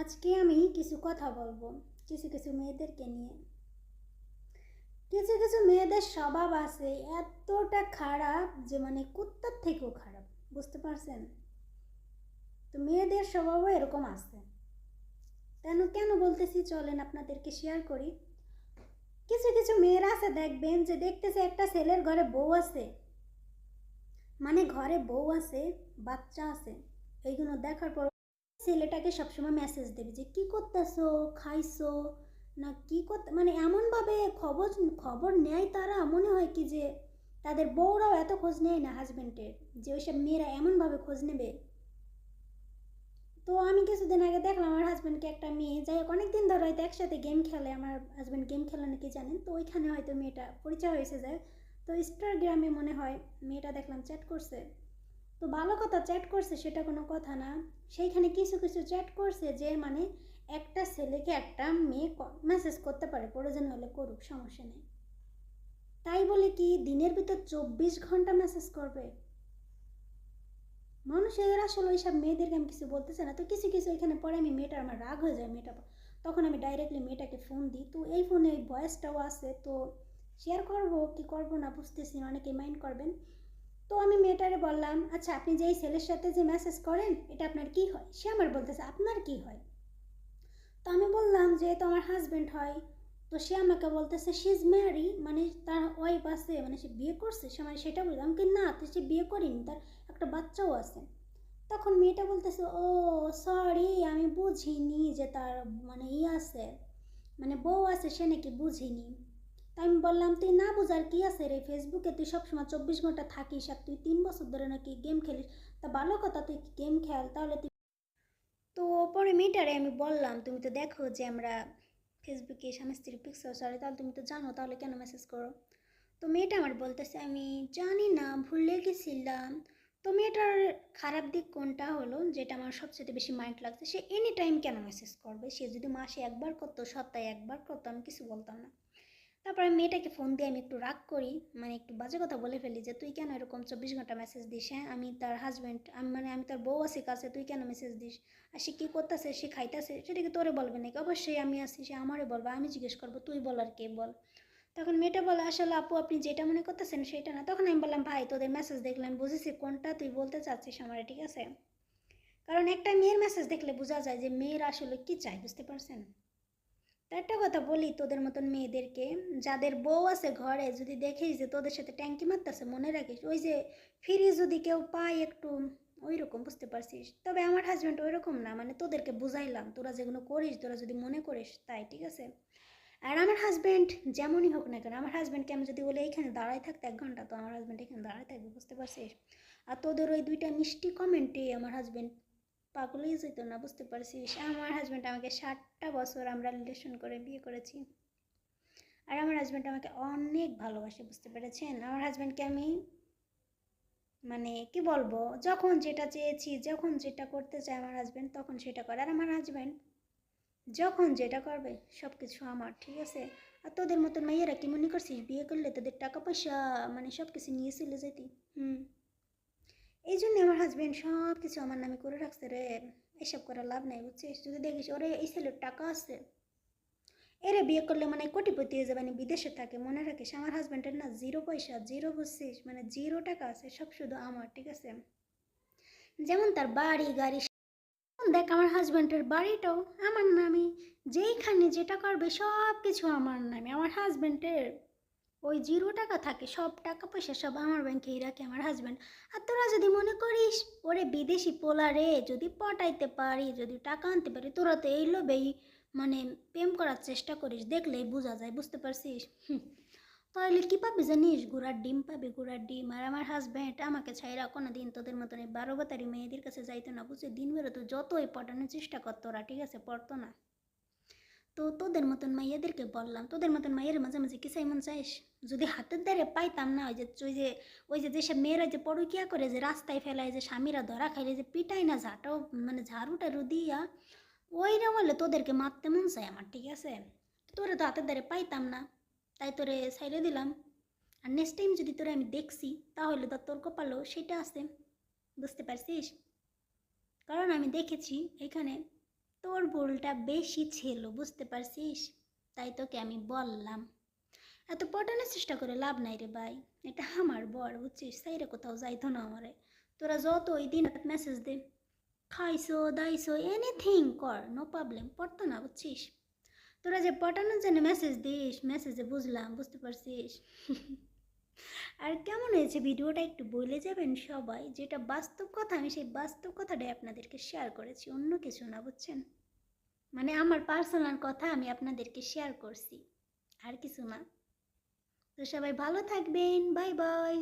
আজকে আমি কিছু কথা বলব, কিছু কিছু মেয়েদেরকে নিয়ে। কিছু কিছু মেয়েদের স্বভাব আছে এতটা খারাপ যে মানে কুত্তার থেকেও খারাপ, বুঝতে পারছেন? তো মেয়েদের স্বভাবও এরকম আছে। কেন কেন বলতেছি, চলেন আপনাদেরকে শেয়ার করি। কিছু কিছু মেয়েরা আছে, দেখবেন যে দেখতেছে একটা ছেলের ঘরে বউ আছে। মানে ঘরে বউ আছে, বাচ্চা আছে। এইগুলো দেখার পর ছেলেটাকে সবসময় মেসেজ দেবে যে, কী করতেছো? খাইছো? না কি করতে মানে এমনভাবে খবর খবর নেয় তারা, মনে হয় কি যে তাদের বউরাও এত খোঁজ নেয় না হাজব্যান্ডের যে ওইসব মেয়েরা এমনভাবে খোঁজ নেবে। তো আমি কিছুদিন আগে দেখলাম আমার হাজব্যান্ডকে একটা মেয়ে, যাই হোক, অনেকদিন ধরে হয়তো একসাথে গেম খেলে, আমার হাজব্যান্ড গেম খেলে নাকি জানেন? তো ওইখানে হয়তো মেয়েটা পরিচয় হয়েছে যায় তো ইনস্টাগ্রামে মনে হয় মেয়েটা দেখলাম চ্যাট করছে। তো ভালো কথা চ্যাট করছে সেটা কোনো কথা না। সেইখানে কিছু কিছু চ্যাট করছে যে মানে একটা ছেলেকে একটা মেয়ে মেসেজ করতে পারে, প্রয়োজন হলে করুক, সমস্যা নেই। তাই বলে কি দিনের ভিতর চব্বিশ ঘণ্টা মেসেজ করবে? মানুষের আসলে ওইসব মেয়েদেরকে আমি কিছু বলতেছে না। তো কিছু কিছু এখানে পরে আমি মেয়েটার আমার রাগ হয়ে যায়, মেয়েটা তখন আমি ডাইরেক্টলি মেয়েটাকে ফোন দিই। তো এই ফোনে ওই ভয়েসটাও আছে, তো শেয়ার করব, কি করব না বুঝতেছি অনেকে মাইন্ড করবেন। তো আমি মেয়েটারে বললাম আচ্ছা আপনি যেই ছেলের সাথে যে মেসেজ করেন, এটা আপনার কি হয়? সে আমার বলতেছে, আপনার কি হয়? তো আমি বললাম যে তো আমার হাজব্যান্ড হয়, তো সে আমাকে বলতেছে সি ইজ ম্যারি মানে তার ওয়াইফ আছে মানে সে বিয়ে করছে, সে মানে সেটা বললাম কি না, তো সে বিয়ে করিনি, তার একটা বাচ্চাও আছে। তখন মেয়েটা বলতেছে, ও সরি আমি বুঝিনি যে তার মানে ই আছে মানে বউ আছে, সে নাকি বুঝিনি। তাই আমি বললাম, তুই না বুঝার কি আছে রে? ফেসবুকে তুই সবসময় চব্বিশ ঘণ্টা থাকিস আর তুই তিন বছর ধরে নাকি গেম খেলিস। তা ভালো কথা, তুই গেম খেল? তাহলে তুই তো পরে মেয়েটারে আমি বললাম, তুমি তো দেখো যে আমরা ফেসবুকে স্বামী স্ত্রীর পিক্সেল সরি তাহলে তুমি তো জানো, তাহলে কেন মেসেজ করো? তো মেয়েটা আমার বলতেছে, আমি জানি না, ভুলে গেছিলাম। তো মেয়েটার খারাপ দিক কোনটা হলো? যেটা আমার সবচেয়ে বেশি মাইন্ড লাগছে, সে এনি টাইম কেন মেসেজ করবে? সে যদি মাসে একবার করতো, সপ্তাহে একবার করতো, আমি কিছু বলতাম না। তারপরে মেয়েটাকে ফোন দিয়ে আমি একটু রাগ করি মানে একটু বাজে কথা বলে ফেলি যে, তুই কেন এরকম চব্বিশ ঘণ্টা মেসেজ দিস হ্যাঁ? আমি তার হাজব্যান্ড আমি মানে আমি তার বউ আছি কাছে, তুই কেন মেসেজ দিস? আর সে কী করতেছে, সে খাইতেছে? সেটা কি তোরে বলবে নাকি? অবশ্যই আমি আছি, সে আমারে বলবে, আমি জিজ্ঞেস করব, তুই বল আর কে বল? তখন মেয়েটা বলে, আসলে আপু, আপনি যেটা মনে করতেছেন সেটা না। তখন আমি বললাম, ভাই, তোদের মেসেজ দেখলাম, বুঝেছি কোনটা, তুই বলতে চাচ্ছিস আমারে, ঠিক আছে? কারণ একটা মেয়ের মেসেজ দেখলে বোঝা যায় যে, মেয়ের আসলে কি চায়, বুঝতে পারছেন? একটা কথা বলি তোদের মতন মেয়েদেরকে। যাদের বউ আছে ঘরে, যদি দেখিস যে তোদের সাথে ট্যাঙ্কি মারতেছে, মনে রাখিস, ওই যে ফিরি যদি কেউ পায় একটু ওই রকম বুঝতে পারছিস? তবে আমার হাজব্যান্ড ওই রকম না মানে তোদেরকে বুঝাইলাম, তোরা যেগুলো করিস, তোরা যদি মনে করিস তাই, ঠিক আছে? আর আমার হাজব্যান্ড যেমনই হোক না কেন, আমার হাজব্যান্ডকে আমি যদি বলে, এইখানে দাঁড়ায় থাকতে এক ঘণ্টা, তো আমার হাজব্যান্ড এখানে দাঁড়ায় থাকবে, বুঝতে পারছিস? আর তোদের ওই দুইটা মিষ্টি কমেন্টে আমার হাজব্যান্ড পাগলই যেত না, বুঝতে পারছিস? আমার হাজব্যান্ড আমাকে ষাটটা বছর আমরা রিলেশন করে বিয়ে করেছি। আর আমার হাজব্যান্ড আমাকে অনেক ভালোবাসে, বুঝতে পেরেছেন? আমার হাজব্যান্ডকে আমি মানে কি বলব? যখন যেটা চেয়েছি, যখন যেটা করতে চায় আমার হাজব্যান্ড তখন সেটা করে। আর আমার হাজব্যান্ড যখন যেটা করবে সব কিছু আমার, ঠিক আছে? আর তোদের মতন মেয়েরা কি মনে করছিস? বিয়ে করলে তোদের টাকা পয়সা মানে সব কিছু নিয়ে চলে যেতি। হুম। এই জন্য আমার হাজব্যান্ড সব কিছু আমার নামে করে রাখছে রে। এসব করার লাভ নাই, বুঝছিস? যদি দেখিস ওরে এই ছেলের টাকা আছে, এরে বিয়ে করলে মানে কোটিপতি হয়ে যাবে মানে বিদেশে থাকে, মনে রাখিস? আমার হাজব্যান্ডের না জিরো পয়সা জিরো বুঝছিস? মানে জিরো টাকা আছে, সব শুধু আমার, ঠিক আছে? যেমন তার বাড়ি, গাড়ি দেখ আমার হাজব্যান্ডের বাড়িটাও আমার নামে। যেইখানে যেটা করবে সব কিছু আমার নামে, আমার হাজব্যান্ডের ওই জিরো টাকা থাকে, সব টাকা পয়সা সব আমার ব্যাংকেই রাখে আমার হাজব্যান্ড আর তোরা যদি মনে করিস, ওরে বিদেশি পোলারে যদি পটাইতে পারি, যদি টাকা আনতে পারি, তোরা তো এই লোভেই মানে প্রেম করার চেষ্টা করিস, দেখলেই বোঝা যায়, বুঝতে পারছিস। তাহলে কী পাবি জানিস? গুড়ার ডিম পাবি, গুড়ার ডিম। আর আমার হাজব্যান্ড আমাকে ছাইরা কোনো দিন তোদের মতন এই বারো বাতারি মেয়েদের কাছে যাইতো না বুঝছে দিন বেরোতো যতই পটানোর চেষ্টা করতো ওরা ঠিক আছে? পড়তো না। তো তোদের মতন মাইয়াদেরকে বললাম, তোদের মতন মাইয়ের মাঝে মাঝে কিসাই মন চাইস যদি হাতের দ্বারে পাইতাম না, ওই যে ওই যে ওই যে, যেসব মেয়েরা যে পড়ুকিয়া করে, যে রাস্তায় ফেলায়, যে স্বামীরা ধরা খাইলে, যে পিটাই না ঝাঁটাও মানে ঝাড়ু টাড়ু দিয়া ওই রকম হলে তোদেরকে মারতে মন চাই আমার, ঠিক আছে? তোরে তো হাতের দ্বারে পাইতাম না, তাই তোরে সাইডে দিলাম। আর নেক্সট টাইম যদি তোরে আমি দেখছি, তাহলে তো তোর কপালও সেটা আছে, বুঝতে পারছিস? কারণ আমি দেখেছি এখানে তোর ভুলটা বেশি ছিল, বুঝতে পারছিস? তাই তোকে আমি বললাম। এত পটানোর চেষ্টা করে লাভ নাই রে ভাই। এটা আমার বর, বুঝছিস? সাইরে কোথাও যাইতো না আমারে। তোরা যত ওই দিন মেসেজ দে, খাইছো, দাইছো এনিথিং কর নো প্রবলেম পড়তো না, বুঝছিস? তোরা যে পটানোর জন্য মেসেজ দিস মেসেজে বুঝলাম, বুঝতে পারছিস? আর কেমন হয়েছে ভিডিওটা একটু বলে যাবেন সবাই? যেটা বাস্তব কথা, আমি সেই বাস্তব কথাটাই আপনাদেরকে শেয়ার করেছি, অন্য কিছু না, বুঝছেন? মানে আমার পার্সোনাল কথা আমি আপনাদেরকে শেয়ার করছি, আর কিছু না। তো সবাই ভালো থাকবেন বাই বাই